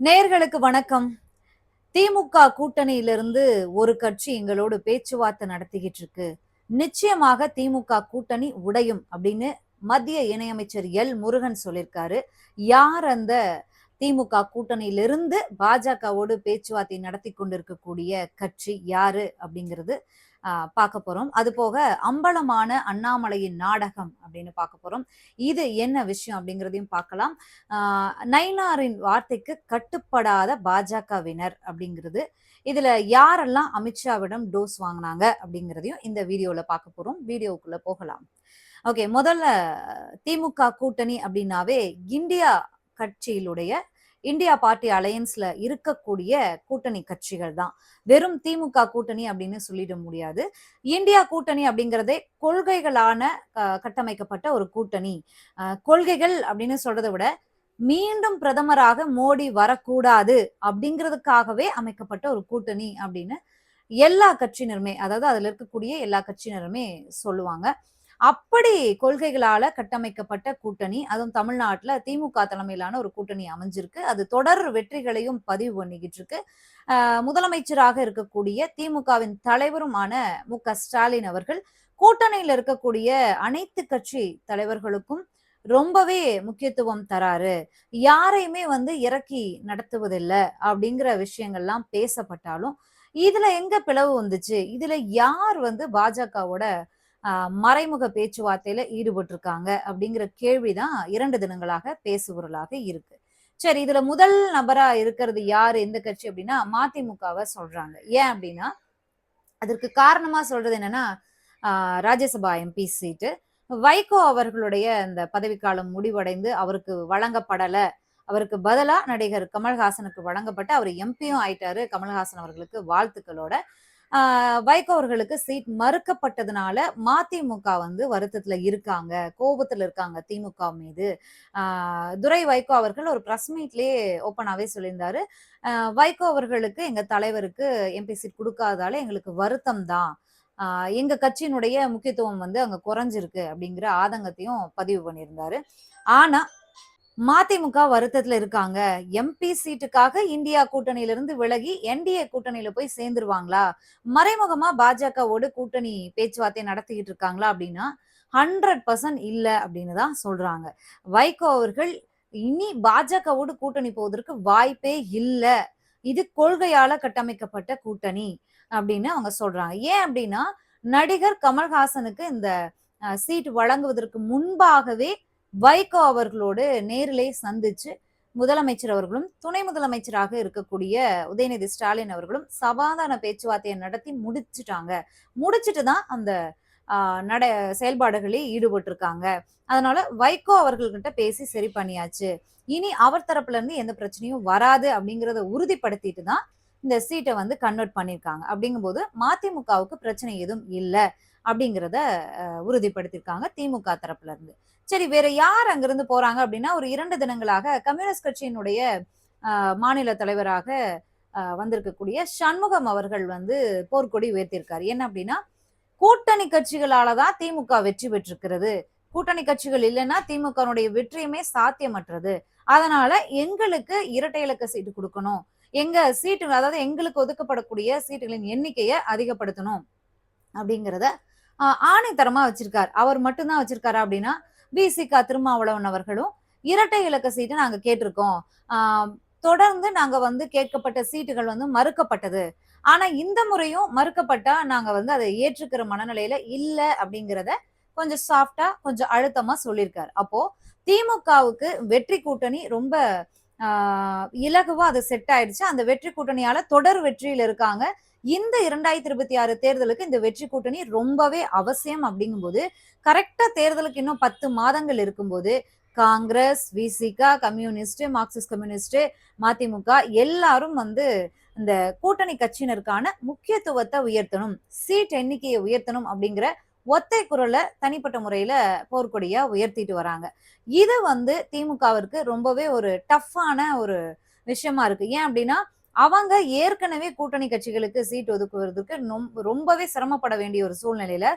நேர்களுக்கு வணக்கம். திமுக கூட்டணியிலிருந்து ஒரு கட்சி எங்களோடு பேச்சுவார்த்தை நடத்திக்கிட்டு இருக்கு நிச்சயமாக திமுக கூட்டணி உடையும் அப்படின்னு மத்திய இணையமைச்சர் எல் முருகன் சொல்லியிருக்காரு. யார் அந்த திமுக கூட்டணியிலிருந்து பாஜகவோடு பேச்சுவார்த்தை நடத்தி கொண்டிருக்கக்கூடிய கட்சி யாரு அப்படிங்கிறது பார்க்க போறோம். அது போக அம்பலமான அண்ணாமலையின் நாடகம் அப்படின்னு பார்க்க போறோம். இது என்ன விஷயம் அப்படிங்கிறதையும் பார்க்கலாம். ஆஹ், வார்த்தைக்கு கட்டுப்படாத பாஜகவினர் அப்படிங்கிறது. இதுல யாரெல்லாம் அமித்ஷாவிடம் டோஸ் வாங்கினாங்க அப்படிங்கிறதையும் இந்த வீடியோல பார்க்க போறோம். வீடியோக்குள்ள போகலாம். ஓகே முதல்ல திமுக கூட்டணி அப்படின்னாவே இந்தியா கட்சியிலுடைய இந்தியா பார்ட்டி அலையன்ஸ்ல இருக்கக்கூடிய கூட்டணி கட்சிகள் தான். வெறும் திமுக கூட்டணி அப்படின்னு சொல்லிட முடியாது. இந்தியா கூட்டணி அப்படிங்கிறதே கொள்கைகளான கட்டமைக்கப்பட்ட ஒரு கூட்டணி. கொள்கைகள் அப்படின்னு சொல்றதை விட மீண்டும் பிரதமராக மோடி வரக்கூடாது அப்படிங்கிறதுக்காகவே அமைக்கப்பட்ட ஒரு கூட்டணி அப்படின்னு எல்லா கட்சியினருமே அதாவது அதுல இருக்கக்கூடிய எல்லா கட்சியினருமே சொல்லுவாங்க. அப்படி கொள்கைகளால கட்டமைக்கப்பட்ட கூட்டணி அதுவும் தமிழ்நாட்டுல திமுக தலைமையிலான ஒரு கூட்டணி அமைஞ்சிருக்கு. அது தொடர் வெற்றிகளையும் பதிவு பண்ணிக்கிட்டு இருக்கு முதலமைச்சராக இருக்கக்கூடிய திமுகவின் தலைவருமான மு க ஸ்டாலின் அவர்கள் கூட்டணியில் இருக்கக்கூடிய அனைத்து கட்சி தலைவர்களுக்கும் ரொம்பவே முக்கியத்துவம் தராரு. யாரையுமே வந்து இறக்கி நடத்துவதில்லை அப்படிங்கிற விஷயங்கள்லாம் பேசப்பட்டாலும் இதுல எங்க பிளவு வந்துச்சு? இதுல யார் வந்து பாஜகவோட மறைமுக பேச்சுவார்த்தையில ஈடுபட்டிருக்காங்க அப்படிங்கிற கேள்விதான் இரண்டு தினங்களாக பேசுபொருளாக இருக்கு. சரி இதுல முதல் நபரா இருக்கிறது யாரு எந்த கட்சி அப்படின்னா மதிமுகவை சொல்றாங்க. ஏன் அப்படின்னா அதற்கு காரணமா சொல்றது என்னன்னா ஆஹ், ராஜ்யசபா எம்பி சீட்டு. வைகோ அவர்களுடைய அந்த பதவிக்காலம் முடிவடைந்து அவருக்கு வழங்கப்படல. அவருக்கு பதிலா நடிகர் கமல்ஹாசனுக்கு வழங்கப்பட்டு அவர் எம்பியும் ஆயிட்டாரு. கமல்ஹாசன் அவர்களுக்கு வாழ்த்துக்களோட வைகோ அவர்களுக்கு சீட் மறுக்கப்பட்டதுனால மதிமுக வந்து வருத்தத்துல இருக்காங்க கோபத்துல இருக்காங்க திமுக மீது. துரை வைகோ அவர்கள் ஒரு பிரஸ் மீட்லயே ஓப்பனாவே சொல்லியிருந்தாரு. வைகோ அவர்களுக்கு எங்க தலைவருக்கு எம்பி சீட் கொடுக்காதால எங்களுக்கு வருத்தம் தான். எங்க கட்சியினுடைய முக்கியத்துவம் வந்து அங்க குறைஞ்சிருக்கு அப்படிங்கிற ஆதங்கத்தையும் பதிவு பண்ணியிருந்தாரு. ஆனா மதிமுக வருத்தத்துல இருக்காங்க. எம்பி சீட்டுக்காக இந்தியா கூட்டணியில இருந்து விலகி என்டிஏ கூட்டணியில போய் சேர்ந்துருவாங்களா? மறைமுகமா பாஜகவோடு கூட்டணி பேச்சுவார்த்தை நடத்திக்கிட்டு இருக்காங்களா அப்படின்னா ஹண்ட்ரட் பர்சன்ட் இல்ல அப்படின்னு தான் சொல்றாங்க. வைகோ அவர்கள் இனி பாஜகவோடு கூட்டணி போவதற்கு வாய்ப்பே இல்ல. இது கொள்கையால கட்டமைக்கப்பட்ட கூட்டணி அப்படின்னு அவங்க சொல்றாங்க. ஏன் அப்படின்னா நடிகர் கமல்ஹாசனுக்கு இந்த சீட் வழங்குவதற்கு முன்பாகவே வைகோ அவர்களோடு நேரிலே சந்திச்சு முதலமைச்சர் அவர்களும் துணை முதலமைச்சராக இருக்கக்கூடிய உதயநிதி ஸ்டாலின் அவர்களும் சமாதான பேச்சுவார்த்தையை நடத்தி முடிச்சுட்டாங்க. முடிச்சுட்டு தான் அந்த நட செயல்பாடுகளில் ஈடுபட்டிருக்காங்க. அதனால வைகோ அவர்கள்கிட்ட பேசி சரி பண்ணியாச்சு. இனி அவர் தரப்புல இருந்து எந்த பிரச்சனையும் வராது அப்படிங்கிறத உறுதிப்படுத்திட்டு தான் இந்த சீட்டை வந்து கன்வெர்ட் பண்ணியிருக்காங்க. அப்படிங்கும்போது மதிமுகவுக்கு பிரச்சனை எதுவும் இல்லை அப்படிங்கிறத உறுதிப்படுத்தியிருக்காங்க திமுக தரப்புல இருந்து. சரி வேற யார் அங்கிருந்து போறாங்க அப்படின்னா ஒரு இரண்டு தினங்களாக கம்யூனிஸ்ட் கட்சியினுடைய மாநில தலைவராக வந்திருக்கக்கூடிய சண்முகம் அவர்கள் வந்து போர்க்கொடி உயர்த்தியிருக்காரு. என்ன அப்படின்னா கூட்டணி கட்சிகளால தான் திமுக வெற்றி பெற்றிருக்கிறது. கூட்டணி கட்சிகள் இல்லைன்னா திமுகனுடைய வெற்றியுமே சாத்தியமற்றது. அதனால எங்களுக்கு இரட்டை இலக்க சீட்டு கொடுக்கணும். எங்க சீட்டு அதாவது எங்களுக்கு ஒதுக்கப்படக்கூடிய சீட்டுகளின் எண்ணிக்கையை அதிகப்படுத்தணும் அப்படிங்கிறத ஆணைத்தரமா வச்சிருக்கார். அவர் மட்டும்தான் வச்சிருக்காரா அப்படின்னா பிசிகா திருமாவளவன் அவர்களும் இரட்டை இலக்க சீட்டு நாங்க கேட்டிருக்கோம். தொடர்ந்து நாங்க வந்து கேட்கப்பட்ட சீட்டுகள் வந்து மறுக்கப்பட்டது. ஆனா இந்த முறையும் மறுக்கப்பட்டா நாங்க வந்து அதை ஏற்றுக்கிற மனநிலையில இல்ல அப்படிங்கிறத கொஞ்சம் சாஃப்டா கொஞ்சம் அழுத்தமா சொல்லியிருக்காரு. அப்போ திமுகவுக்கு வெற்றி கூட்டணி ரொம்ப ஆஹ், இலகுவா அது செட் ஆயிடுச்சு. அந்த வெற்றி கூட்டணியால தொடர் வெற்றியில இருக்காங்க இந்த இரண்டாயிரத்தி இருபத்தி ஆறு தேர்தலுக்கு இந்த வெற்றி கூட்டணி ரொம்பவே அவசியம் அப்படிங்கும்போது கரெக்டா தேர்தலுக்கு இன்னும் பத்து மாதங்கள் இருக்கும்போது Congress Visika communist Marxist communist மதிமுக எல்லாரும் வந்து இந்த கூட்டணி கட்சியினருக்கான முக்கியத்துவத்தை உயர்த்தணும் சீட் எண்ணிக்கையை உயர்த்தணும் அப்படிங்கிற ஒத்தை குரலை தனிப்பட்ட முறையில போர்க்கொடியா உயர்த்திட்டு வராங்க. இது வந்து திமுகவிற்கு ரொம்பவே ஒரு டஃப்பான ஒரு விஷயமா இருக்கு. ஏன் அப்படின்னா அவங்க ஏற்கனவே கூட்டணி கட்சிகளுக்கு சீட் ஒதுக்குவதற்கு நொம்- ரொம்பவே சிரமப்பட வேண்டிய ஒரு சூழ்நிலையில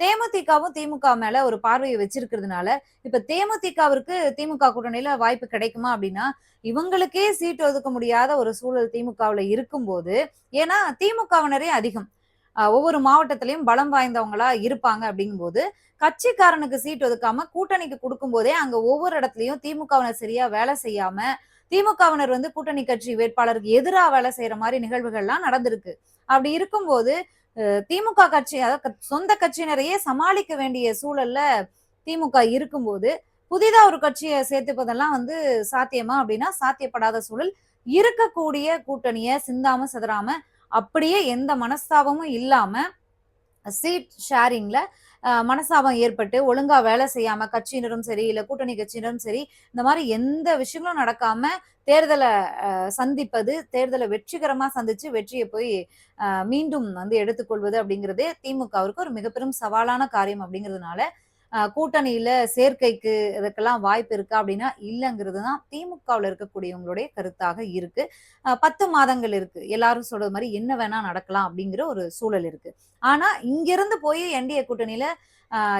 தேமுதிகவும் திமுக மேல ஒரு பார்வையை வச்சிருக்கிறதுனால இப்ப தேமுதிகவிற்கு திமுக கூட்டணியில வாய்ப்பு கிடைக்குமா அப்படின்னா இவங்களுக்கே சீட் ஒதுக்க முடியாத ஒரு சூழல் திமுகவுல இருக்கும்போது ஏன்னா திமுகவினரே அதிகம். ஒவ்வொரு மாவட்டத்திலையும் பலம் வாய்ந்தவங்களா இருப்பாங்க அப்படிங்கும்போது கட்சிக்காரனுக்கு சீட் ஒதுக்காம கூட்டணிக்கு கொடுக்கும் போதே அங்க ஒவ்வொரு இடத்துலயும் திமுகவினர் சரியா வேலை செய்யாம திமுகவினர் வந்து கூட்டணி கட்சி வேட்பாளருக்கு எதிராக வேலை செய்யற மாதிரி நிகழ்வுகள்லாம் நடந்திருக்கு. அப்படி இருக்கும்போது திமுக கட்சி அதாவது சொந்த கட்சியினரையே சமாளிக்க வேண்டிய சூழல்ல திமுக இருக்கும்போது புதிதா ஒரு கட்சியை சேர்த்துப்பதெல்லாம் வந்து சாத்தியமா? அப்படின்னா சாத்தியப்படாத சூழல். இருக்கக்கூடிய கூட்டணியை சிந்தாம சிதறாம அப்படியே எந்த மனஸ்தாபமும் இல்லாம சீட் ஷேரிங்ல மனசாபம் ஏற்பட்டு ஒழுங்கா வேலை செய்யாம கட்சியினரும் சரி இல்ல கூட்டணி கட்சியினரும் சரி இந்த மாதிரி எந்த விஷயங்களும் நடக்காம தேர்தலை சந்திப்பது தேர்தலை வெற்றிகரமா சந்திச்சு வெற்றியை போய் மீண்டும் வந்து எடுத்துக்கொள்வது அப்படிங்கிறதே திமுகவிற்கு ஒரு மிகப்பெரும் சவாலான காரியம் அப்படிங்கிறதுனால கூட்டணியில சேர்க்கைக்கு இதுக்கெல்லாம் வாய்ப்பு இருக்கா அப்படின்னா இல்லைங்கிறது தான் திமுகவில் இருக்கக்கூடியவங்களுடைய கருத்தாக இருக்கு. அஹ், பத்து மாதங்கள் இருக்கு. எல்லாரும் சொல்றது மாதிரி என்ன வேணா நடக்கலாம் அப்படிங்கிற ஒரு சூழல் இருக்கு. ஆனா இங்கிருந்து போய் என்டிஏ கூட்டணியில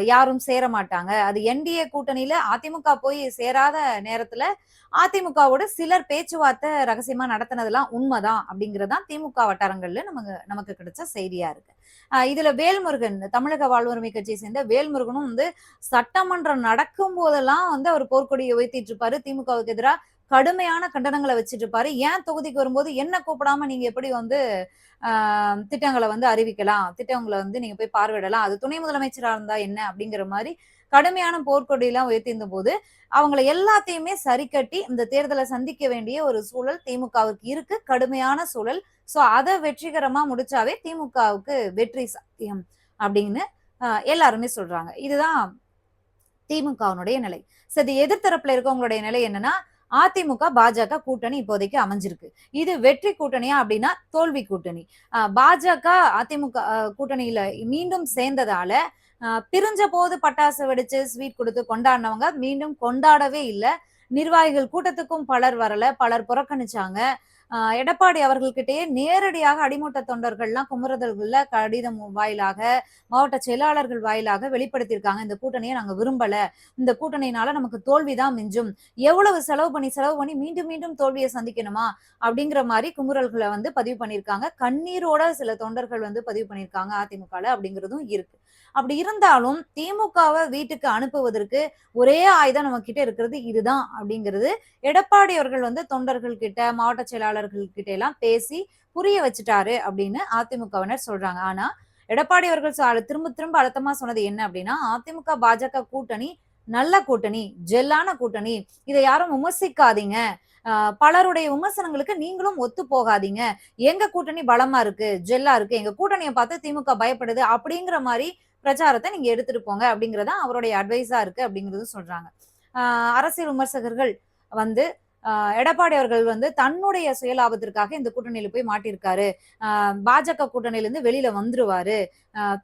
யாரும் சேர மாட்டாங்க அது என்டிஏ கூட்டணியில அதிமுக போய் சேராத நேரத்துல அதிமுகவோட சிலர் பேச்சுவார்த்தை ரகசியமா நடத்தினதெல்லாம் உண்மைதான் அப்படிங்கறதான் திமுக வட்டாரங்கள்ல நமக்கு நமக்கு கிடைச்ச செய்தியா இருக்கு. இதுல வேல்முருகன் தமிழக வாழ்வுரிமை கட்சியை சேர்ந்த வேல்முருகனும் வந்து சட்டமன்றம் நடக்கும் போதெல்லாம் வந்து அவர் போர்க்கொடியை உயர்த்திட்டு இருப்பாரு. திமுகவுக்கு எதிராக கடுமையான கண்டனங்களை வச்சுட்டு இருப்பாரு ஏன் தொகுதிக்கு வரும்போது என்ன கூப்பிடாம நீங்க எப்படி வந்து ஆஹ், திட்டங்களை வந்து அறிவிக்கலாம்? திட்டங்களை வந்து நீங்க போய் பார்வையிடலாம். அது துணை முதலமைச்சரா இருந்தா என்ன அப்படிங்கிற மாதிரி கடுமையான போர்க்கொடியெல்லாம் உயர்த்தியிருந்த போது அவங்கள எல்லாத்தையுமே சரி கட்டி இந்த தேர்தலை சந்திக்க வேண்டிய ஒரு சூழல் திமுகவுக்கு இருக்கு. கடுமையான சூழல். சோ அதை வெற்றிகரமா முடிச்சாவே திமுகவுக்கு வெற்றி சாத்தியம் அப்படின்னு ஆஹ், எல்லாருமே சொல்றாங்க. இதுதான் திமுகவினுடைய நிலை. சரி எதிர்த்தரப்புல இருக்கவங்களுடைய நிலை என்னன்னா அதிமுக பாஜக கூட்டணி இப்போதைக்கு அமைஞ்சிருக்கு. இது வெற்றி கூட்டணியா அப்படின்னா தோல்வி கூட்டணி. ஆஹ் பாஜக அதிமுக கூட்டணியில மீண்டும் சேர்ந்ததால ஆஹ் பிரிஞ்ச போது பட்டாசு வெடிச்சு ஸ்வீட் கொடுத்து கொண்டாடினவங்க மீண்டும் கொண்டாடவே இல்லை. நிர்வாகிகள் கூட்டத்துக்கும் பலர் வரல. பலர் புறக்கணிச்சாங்க. எடப்பாடி அவர்கள்கிட்டயே நேரடியாக அடிமட்ட தொண்டர்கள்லாம் குமுறுதல்கள்ல கடிதம் வாயிலாக மாவட்ட செயலாளர்கள் வாயிலாக வெளிப்படுத்தியிருக்காங்க. இந்த கூட்டணியை நாங்க விரும்பல. இந்த கூட்டணியினால நமக்கு தோல்விதான் மிஞ்சும். எவ்வளவு செலவு பண்ணி செலவு பண்ணி மீண்டும் மீண்டும் தோல்வியை சந்திக்கணுமா? அப்படிங்கிற மாதிரி குமுறல்களை வந்து பதிவு பண்ணியிருக்காங்க. கண்ணீரோட சில தொண்டர்கள் வந்து பதிவு பண்ணியிருக்காங்க அதிமுகல அப்படிங்கிறதும் இருக்கு. அப்படி இருந்தாலும் திமுகவை வீட்டுக்கு அனுப்புவதற்கு ஒரே ஆயுதம் நம்ம கிட்ட இருக்கிறது இதுதான் அப்படிங்கிறது எடப்பாடி அவர்கள் வந்து தொண்டர்கள் கிட்ட மாவட்ட செயலாளர் கிட்ட எல்லாம் பேசி புரிய வச்சுட்டாரு அப்படின்னு அதிமுகவினர் சொல்றாங்க. ஆனா எடப்பாடி அவர்கள் திரும்ப திரும்ப அழுத்தமா சொன்னது என்ன அப்படின்னா அதிமுக பாஜக கூட்டணி நல்ல கூட்டணி ஜெல்லான கூட்டணி இதை யாரும் விமர்சிக்காதீங்க. பலருடைய விமர்சனங்களுக்கு நீங்களும் ஒத்து போகாதீங்க. எங்க கூட்டணி பலமா இருக்கு ஜெல்லா இருக்கு எங்க கூட்டணியை பார்த்து திமுக பயப்படுது அப்படிங்கிற மாதிரி பிரச்சாரத்தை நீங்க எடுத்துட்டு போங்க அப்படிங்கறத அவருடைய அட்வைஸா இருக்கு அப்படிங்கறது சொல்றாங்க. அரசியல் விமர்சகர்கள் வந்து எடப்பாடி அவர்கள் வந்து தன்னுடைய செயலாபத்திற்காக இந்த கூட்டணியில போய் மாட்டியிருக்காரு. பாஜக கூட்டணியில இருந்து வெளியில வந்துருவாரு.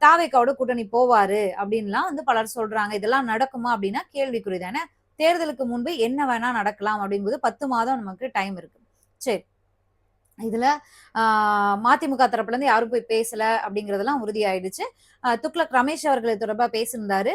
தாவேக்காவோட கூட்டணி போவாரு அப்படின்லாம் வந்து பலர் சொல்றாங்க. இதெல்லாம் நடக்குமா அப்படின்னா கேள்விக்குறி தானே. தேர்தலுக்கு முன்பு என்ன வேணா நடக்கலாம் அப்படிங்கும்போது பத்து மாதம் நமக்கு டைம் இருக்கு. சரி. இதுல மதிமுக தரப்புல இருந்து யாரும் போய் பேசல அப்படிங்கறதெல்லாம் உறுதியாயிடுச்சு. துக்ளக் ரமேஷ் அவர்களை தொடர்பா பேசியிருந்தாரு.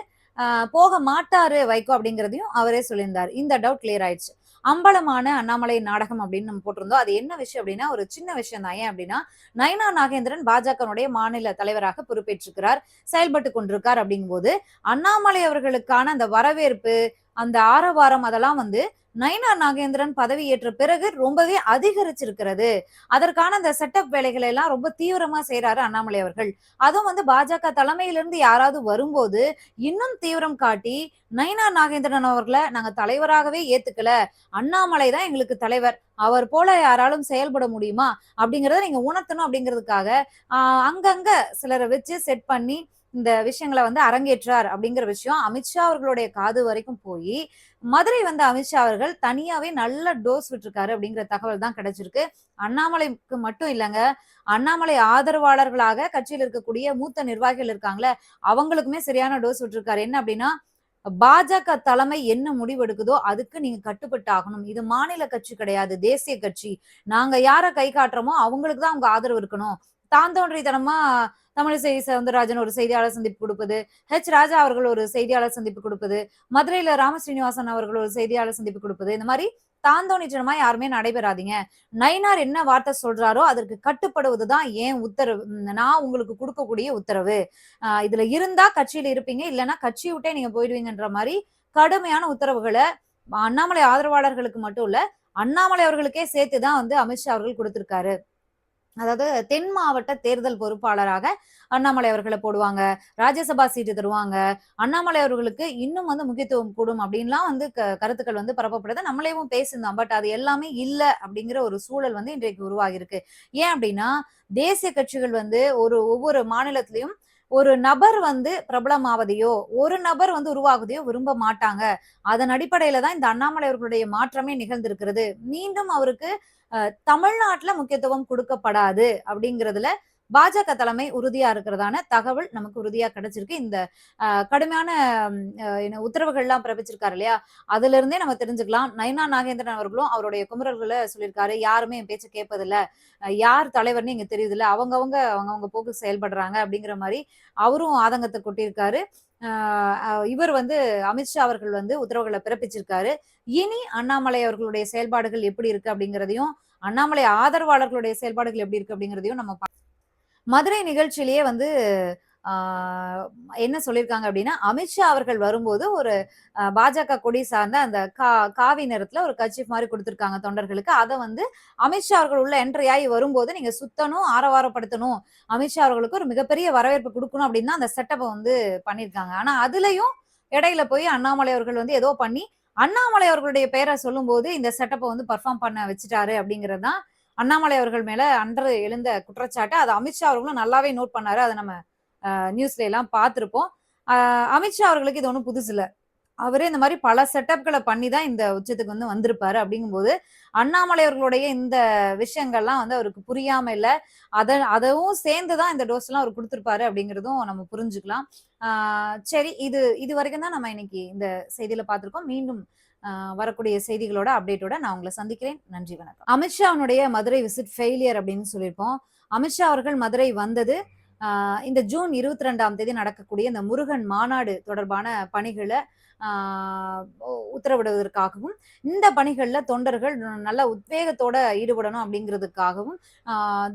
போக மாட்டாரு வைகோ அப்படிங்கிறதையும் அவரே சொல்லியிருந்தார். இந்த டவுட் கிளியர் ஆயிடுச்சு. அம்பலமான அண்ணாமலை நாடகம் அப்படின்னு நம்ம போட்டிருந்தோம். அது என்ன விஷயம் அப்படின்னா ஒரு சின்ன விஷயம் தான். ஏன் அப்படின்னா நயனா நாகேந்திரன் பாஜகனுடைய மாநில தலைவராக பொறுப்பேற்றிருக்கிறார் செயல்பட்டு கொண்டிருக்கார் அப்படிங்கும்போது அண்ணாமலை அவர்களுக்கான அந்த வரவேற்பு அந்த ஆரவாரம் அதெல்லாம் வந்து நயனா நாகேந்திரன் பதவி ஏற்ற பிறகு ரொம்பவே அதிகரிச்சிருக்கிறது. அதற்கான அந்த செட்டப் வேலைகளை எல்லாம் ரொம்ப தீவிரமா செய்யறாரு அண்ணாமலை அவர்கள். அதுவும் வந்து பாஜக தலைமையிலிருந்து யாராவது வரும்போது இன்னும் தீவிரம் காட்டி நயனா நாகேந்திரன் அவர்களை நாங்க தலைவராகவே ஏத்துக்கல. அண்ணாமலை தான் எங்களுக்கு தலைவர். அவர் போல யாராலும் செயல்பட முடியுமா? அப்படிங்கறத நீங்க உணர்த்தணும் அப்படிங்கிறதுக்காக ஆஹ் அங்கங்க சிலரை வச்சு செட் பண்ணி இந்த விஷயங்களை வந்து அரங்கேற்றார் அப்படிங்கிற விஷயம் அமித்ஷா அவர்களுடைய காது வரைக்கும் போய் மதுரை வந்த அமித்ஷா அவர்கள் தனியாவே நல்ல டோஸ் விட்டுருக்காரு அப்படிங்கிற தகவல் தான் கிடைச்சிருக்கு. அண்ணாமலைக்கு மட்டும் இல்லைங்க அண்ணாமலை ஆதரவாளர்களாக கட்சியில் இருக்கக்கூடிய மூத்த நிர்வாகிகள் இருக்காங்களே அவங்களுக்குமே சரியான டோஸ் விட்டுருக்காரு. என்ன அப்படின்னா பாஜக தலைமை என்ன முடிவெடுக்குதோ அதுக்கு நீங்க கட்டுப்பட்டு ஆகணும் இது மாநில கட்சி கிடையாது தேசிய கட்சி. நாங்க யார கை காட்டுறோமோ அவங்களுக்கு தான் அவங்க ஆதரவு இருக்கணும். தான் தோன்றித்தனமா தமிழிசை சவுந்தரராஜன் ஒரு செய்தியாளர் சந்திப்பு கொடுப்பது ஹெச் ராஜா அவர்கள் ஒரு செய்தியாளர் சந்திப்பு கொடுப்பது மதுரையில ராமஸ்ரீனிவாசன் அவர்கள் ஒரு செய்தியாளர் சந்திப்பு கொடுப்பது இந்த மாதிரி தாந்தோணிச்சனமா யாருமே நடைபெறாதீங்க. நயினார் என்ன வார்த்தை சொல்றாரோ அதற்கு கட்டுப்படுவதுதான் ஏன் உத்தரவு? நான் உங்களுக்கு கொடுக்கக்கூடிய உத்தரவு. ஆஹ் இதுல இருந்தா கட்சியில இருப்பீங்க இல்லைன்னா கட்சி விட்டே நீங்க போயிடுவீங்கன்ற மாதிரி கடுமையான உத்தரவுகளை அண்ணாமலை ஆதரவாளர்களுக்கு மட்டும் இல்ல அண்ணாமலை அவர்களுக்கே சேர்த்துதான் வந்து அமித்ஷா அவர்கள் கொடுத்திருக்காரு. அதாவது தென் மாவட்ட தேர்தல் பொறுப்பாளராக அண்ணாமலை அவர்களை போடுவாங்க ராஜ்யசபா சீட்டு தருவாங்க. அண்ணாமலை அவர்களுக்கு இன்னும் வந்து முக்கியத்துவம் கூடும் அப்படின்லாம் வந்து க- கருத்துக்கள் வந்து பரப்பப்படுது. நம்மளேவும் பேசியிருந்தோம் பட் அது எல்லாமே இல்லை அப்படிங்கிற ஒரு சூழல் வந்து இன்றைக்கு உருவாகியிருக்கு. ஏன் அப்படின்னா தேசிய கட்சிகள் வந்து ஒரு ஒவ்வொரு மாநிலத்திலையும் ஒரு நபர் வந்து பிரபலமாவதையோ ஒரு நபர் வந்து உருவாகுதையோ விரும்ப மாட்டாங்க. அதன் அடிப்படையில தான் இந்த அண்ணாமலை அவர்களுடைய மாற்றமே நிகழ்ந்திருக்கிறது. மீண்டும் அவருக்கு தமிழ்நாட்டுல முக்கியத்துவம் கொடுக்கப்படாது அப்படிங்கிறதுல பாஜக தலைமை உறுதியா இருக்கிறதான தகவல் நமக்கு உறுதியா கிடைச்சிருக்கு. இந்த கடுமையான ம், அஹ், என்ன உத்தரவுகள்லாம் பிறப்பிச்சிருக்காரு இல்லையா? அதுல இருந்தே நம்ம தெரிஞ்சுக்கலாம். நயனா நாகேந்திரன் அவர்களும் அவருடைய குமரல்களை சொல்லியிருக்காரு. யாருமே என் பேச்ச கேட்பதில்ல யார் தலைவர்னு இங்க தெரியுதுல்ல. அவங்கவங்க அவங்கவுங்க போக்கு செயல்படுறாங்க அப்படிங்கிற மாதிரி அவரும் ஆதங்கத்தை கொட்டியிருக்காரு. ஆஹ் இவர் வந்து அமித்ஷா அவர்கள் வந்து உத்தரவுகளை பிறப்பிச்சிருக்காரு. இனி அண்ணாமலை அவர்களுடைய செயல்பாடுகள் எப்படி இருக்கு அப்படிங்கிறதையும் அண்ணாமலை ஆதரவாளர்களுடைய செயல்பாடுகள் எப்படி இருக்கு அப்படிங்கிறதையும் நம்ம மதுரை நிகழ்ச்சியிலேயே வந்து என்ன சொல்லியிருக்காங்க அப்படின்னா அமித்ஷா அவர்கள் வரும்போது ஒரு பாஜக கொடி சார்ந்த அந்த கா காவி நிறத்துல ஒரு கட்சி மாதிரி கொடுத்துருக்காங்க தொண்டர்களுக்கு. அதை வந்து அமித்ஷா அவர்கள் உள்ள என்ட்ரி ஆகி வரும்போது நீங்க சுத்தணும் ஆரவாரப்படுத்தணும் அமித்ஷா அவர்களுக்கு ஒரு மிகப்பெரிய வரவேற்பு கொடுக்கணும் அப்படின்னு அந்த செட்டப்பை வந்து பண்ணியிருக்காங்க. ஆனா அதுலயும் இடையில போய் அண்ணாமலை அவர்கள் வந்து ஏதோ பண்ணி அண்ணாமலை அவர்களுடைய பெயரை சொல்லும்போது இந்த செட்டப்பை வந்து பர்ஃபார்ம் பண்ண வச்சுட்டாரு அப்படிங்கிறது தான் அண்ணாமலை அவர்கள் மேல அன்று எழுந்த குற்றச்சாட்டு அதை அமித்ஷா அவர்களும் நல்லாவே நோட் பண்ணாரு. அதை நம்ம நியூஸ்ல எல்லாம் பார்த்திருப்போம். அமித்ஷா அவர்களுக்கு இது ஒன்றும் புதுசு இல்லை. அவரே இந்த மாதிரி பல செட்டப்களை பண்ணி தான் இந்த உச்சத்துக்கு வந்து வந்திருப்பாரு அப்படிங்கும்போது அண்ணாமலை அவர்களுடைய இந்த விஷயங்கள்லாம் வந்து அவருக்கு புரியாம இல்லை. அத அதவும் சேர்ந்து தான் இந்த டோஸ் எல்லாம் அவர் கொடுத்துருப்பாரு அப்படிங்கிறதும் நம்ம புரிஞ்சுக்கலாம். ஆஹ் சரி இது இது வரைக்கும் தான் நம்ம இன்னைக்கு இந்த செய்தியில பார்த்திருக்கோம். மீண்டும் வரக்கூடிய செய்திகளோட அப்டேட்டோட நான் உங்களை சந்திக்கிறேன். நன்றி வணக்கம். அமித்ஷாவுடைய மதுரை விசிட் ஃபெயிலியர் அப்படின்னு சொல்லியிருப்போம். அமித்ஷா அவர்கள் மதுரை வந்தது. இந்த ஜூன் இருபத்தி ரெண்டாம் தேதி நடக்கக்கூடிய இந்த முருகன் மாநாடு தொடர்பான பணிகளை உத்தரவிடுவதற்காகவும் இந்த பணிகளில் தொண்டர்கள் நல்ல உத்வேகத்தோட ஈடுபடணும் அப்படிங்கிறதுக்காகவும்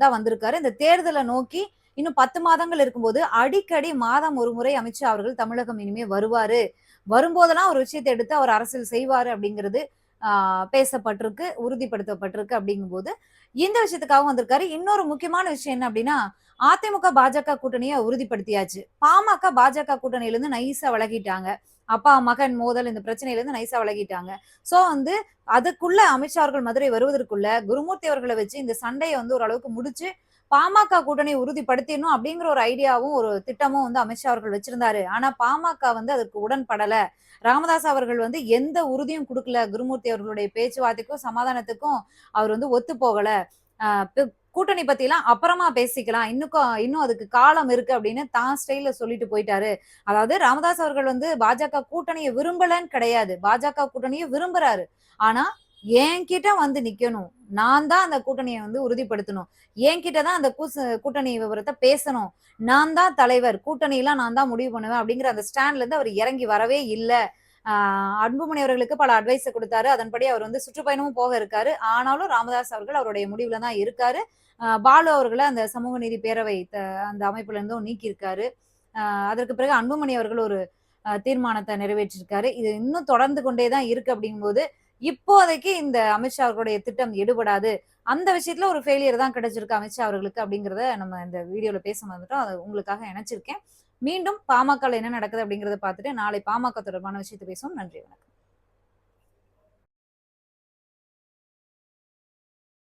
தான் வந்திருக்காரு. இந்த தேர்தலை நோக்கி இன்னும் பத்து மாதங்கள் இருக்கும்போது அடிக்கடி மாதம் ஒரு முறை அமித்ஷா அவர்கள் தமிழகம் இனிமே வருவாரு. வரும்போதெல்லாம் ஒரு விஷயத்தை எடுத்து அவர் அரசியல் செய்வாரு அப்படிங்கிறது ஆஹ் பேசப்பட்டிருக்கு உறுதிப்படுத்தப்பட்டிருக்கு அப்படிங்கும்போது இந்த விஷயத்துக்காக வந்திருக்காரு. இன்னொரு முக்கியமான விஷயம் என்ன அப்படின்னா அதிமுக பாஜக கூட்டணியை உறுதிப்படுத்தியாச்சு. பாமக பாஜக கூட்டணியிலிருந்து நைஸா விலகிட்டாங்க. அப்பா மகன் மோதல் இந்த பிரச்சனையில இருந்து நைஸா விலகிட்டாங்க. சோ வந்து அதுக்குள்ள அமித்ஷா அவர்கள் மதுரை வருவதற்குள்ள குருமூர்த்தி அவர்களை வச்சு இந்த சண்டையை வந்து ஓரளவுக்கு முடிச்சு பாமக கூட்டணியை உறுதிப்படுத்திடணும் அப்படிங்கிற ஒரு ஐடியாவும் ஒரு திட்டமும் வந்து அமித்ஷா அவர்கள் வச்சிருந்தாரு. ஆனா பாமக வந்து அதுக்கு உடன்படல. ராமதாஸ் அவர்கள் வந்து எந்த உறுதியும் கொடுக்கல. குருமூர்த்தி அவர்களுடைய பேச்சுவார்த்தைக்கும் சமாதானத்துக்கும் அவர் வந்து ஒத்து போகல. கூட்டணி பத்திலாம் அப்புறமா பேசிக்கலாம். இன்னும் இன்னும் அதுக்கு காலம் இருக்கு அப்படின்னு தான் ஸ்டைல சொல்லிட்டு போயிட்டாரு. அதாவது ராமதாஸ் அவர்கள் வந்து பாஜக கூட்டணியை விரும்பலன்னு கிடையாது. பாஜக கூட்டணியை விரும்புறாரு. ஆனா என்கிட்ட வந்து நிக்கணும். நான் தான் அந்த கூட்டணியை வந்து உறுதிப்படுத்தணும். என்கிட்ட தான் அந்த கூசு கூட்டணி விவரத்தை பேசணும். நான் தான் தலைவர். கூட்டணியெல்லாம் நான் தான் முடிவு பண்ணுவேன் அப்படிங்கிற அந்த ஸ்டாண்ட்ல இருந்து அவர் இறங்கி வரவே இல்லை. ஆஹ் அன்புமணி அவர்களுக்கு பல அட்வைஸை கொடுத்தாரு. அதன்படி அவர் வந்து சுற்றுப்பயணமும் போக இருக்காரு. ஆனாலும் ராமதாஸ் அவர்கள் அவருடைய முடிவுல தான் இருக்காரு. பாலு அவர்களை அந்த சமூக நீதி பேரவை த- அந்த அமைப்புல இருந்தும் நீக்கியிருக்காரு. அதற்கு பிறகு அன்புமணி அவர்கள் ஒரு தீர்மானத்தை நிறைவேற்றிருக்காரு. இது இன்னும் தொடர்ந்து கொண்டே தான் இருக்கு அப்படிங்கும்போது இப்போதைக்கு இந்த அமித்ஷா அவர்களுடைய திட்டம் எடுபடாது. அந்த விஷயத்துல ஒரு ஃபெயிலியர் தான் கிடைச்சிருக்கு அமித்ஷா அவர்களுக்கு அப்படிங்கிறத நம்ம இந்த வீடியோல பேச வந்துட்டோம் அதை உங்களுக்காக இணைச்சிருக்கேன். மீண்டும் பாமக என்ன நடக்குது அப்படிங்கறத பார்த்துட்டு நாளை பாமக தொடர்பான விஷயத்தை பேசுவோம். நன்றி வணக்கம்.